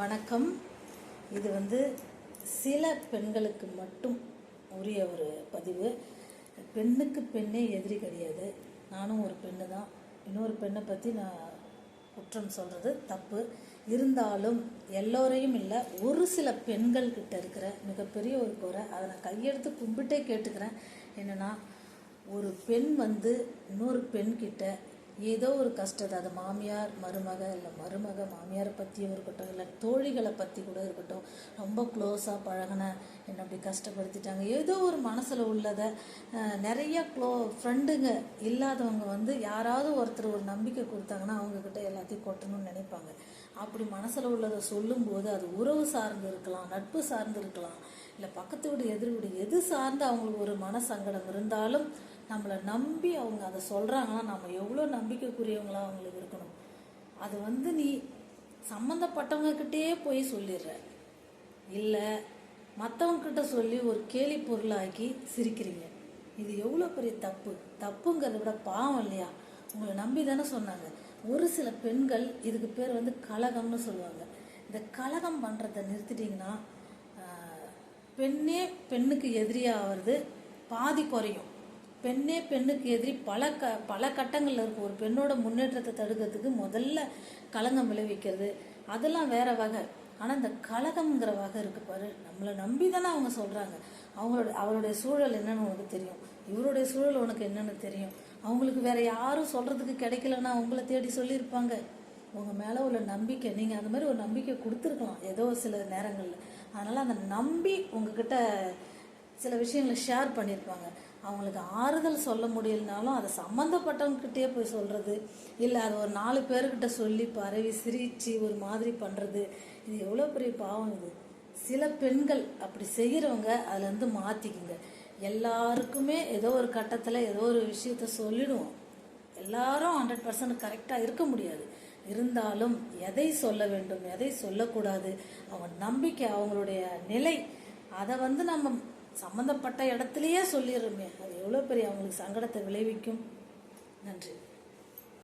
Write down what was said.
வணக்கம். இது வந்து சில பெண்களுக்கு மட்டும் உரிய ஒரு பதிவு. பெண்ணுக்கு பெண்ணே எதிரி கிடையாது. நானும் ஒரு பெண்ணு தான். இன்னொரு பெண்ணை பற்றி நான் குற்றம் சொல்கிறது தப்பு. இருந்தாலும் எல்லோரையும் இல்லை ஒரு சில பெண்கள் கிட்ட இருக்கிற மிகப்பெரிய ஒரு குறை அதை நான் கையெடுத்து கும்பிட்டே கேட்டுக்கிறேன். என்னென்னா ஒரு பெண் வந்து இன்னொரு பெண்கிட்ட ஏதோ ஒரு கஷ்டத்தை அது மாமியார் மருமக இல்லை மருமக மாமியாரை பற்றியும் இருக்கட்டும் இல்லை தோழிகளை பற்றி கூட இருக்கட்டும் ரொம்ப க்ளோஸாக பழகின என்னை அப்படி கஷ்டப்படுத்திட்டாங்க. ஏதோ ஒரு மனசில் உள்ளதை நிறையா நிறைய க்ளோ ஃப்ரெண்டுங்க இல்லாதவங்க வந்து யாராவது ஒருத்தர் ஒரு நம்பிக்கை கொடுத்தாங்கன்னா அவங்கக்கிட்ட எல்லாத்தையும் கொட்டணும்னு நினைப்பாங்க. அப்படி மனசில் உள்ளதை சொல்லும்போது அது உறவு சார்ந்து இருக்கலாம் நட்பு சார்ந்து இருக்கலாம். இல்லை பக்கத்து வீடு எதிர் வீடு எது சார்ந்து அவங்களுக்கு ஒரு மன சங்கடம் இருந்தாலும் நம்மளை நம்பி அவங்க அதை சொல்கிறாங்கன்னா நம்ம எவ்வளோ நம்பிக்கைக்குரியவங்களா அவங்களுக்கு இருக்கணும். அது வந்து நீ சம்மந்தப்பட்டவங்கக்கிட்டே போய் சொல்லிடுற. இல்லை மற்றவங்கக்கிட்ட சொல்லி ஒரு கேலி பொருளாக்கி சிரிக்கிறீங்க. இது எவ்வளோ பெரிய தப்பு? தப்புங்கிறத விட பாவம் இல்லையா? உங்களை நம்பி தானே சொன்னாங்க. ஒரு சில பெண்கள் இதுக்கு பேர் வந்து கலகம்னு சொல்லுவாங்க. இந்த கலகம் பண்ணுறதை நிறுத்திட்டிங்கன்னா பெண்ணே பெண்ணுக்கு எதிரியாகிறது பாதி குறையும். பெண்ணே பெண்ணுக்கு எதிரி பல க பல கட்டங்களில் இருக்கும். ஒரு பெண்ணோட முன்னேற்றத்தை தடுக்கிறதுக்கு முதல்ல களங்கம் விளைவிக்கிறது. அதெல்லாம் வேற வகை. ஆனால் இந்த கழகம்ங்கிற வகை இருக்கு பாரு. நம்மளை நம்பி தானே அவங்க சொல்கிறாங்க அவங்களோட அவருடைய சூழல் என்னன்னு உனக்கு தெரியும். இவருடைய சூழல் உனக்கு என்னென்னு தெரியும். அவங்களுக்கு வேற யாரும் சொல்கிறதுக்கு கிடைக்கலன்னா அவங்கள தேடி சொல்லியிருப்பாங்க. உங்கள் மேலே உள்ள நம்பிக்கை நீங்கள் அந்த மாதிரி ஒரு நம்பிக்கை கொடுத்துருக்கலாம் ஏதோ சில நேரங்களில். அதனால் அந்த நம்பி உங்ககிட்ட சில விஷயங்களை ஷேர் பண்ணியிருப்பாங்க. அவங்களுக்கு ஆறுதல் சொல்ல முடியலனாலும் அதை சம்மந்தப்பட்டவங்ககிட்டயே போய் சொல்கிறது இல்லை அது ஒரு நாலு பேர்கிட்ட சொல்லி பரவி சிரித்து ஒரு மாதிரி பண்ணுறது இது எவ்வளோ பெரிய பாவம் இது. சில பெண்கள் அப்படி செய்கிறவங்க அதுலேருந்து மாற்றிக்குங்க எல்லாருக்குமே ஏதோ ஒரு கட்டத்தில் ஏதோ ஒரு விஷயத்த சொல்லிடுவோம். எல்லாரும் ஹண்ட்ரட் பர்சன்ட் கரெக்டாக இருக்க முடியாது. இருந்தாலும் எதை சொல்ல வேண்டும் எதை சொல்லக்கூடாது அவங்க நம்பிக்கை அவங்களுடைய நிலை அதை வந்து நம்ம சம்மந்தப்பட்ட இடத்துலையே சொல்லிடுறோமே. அது எவ்வளோ பெரிய அவங்களுக்கு சங்கடத்தை விளைவிக்கும். நன்றி.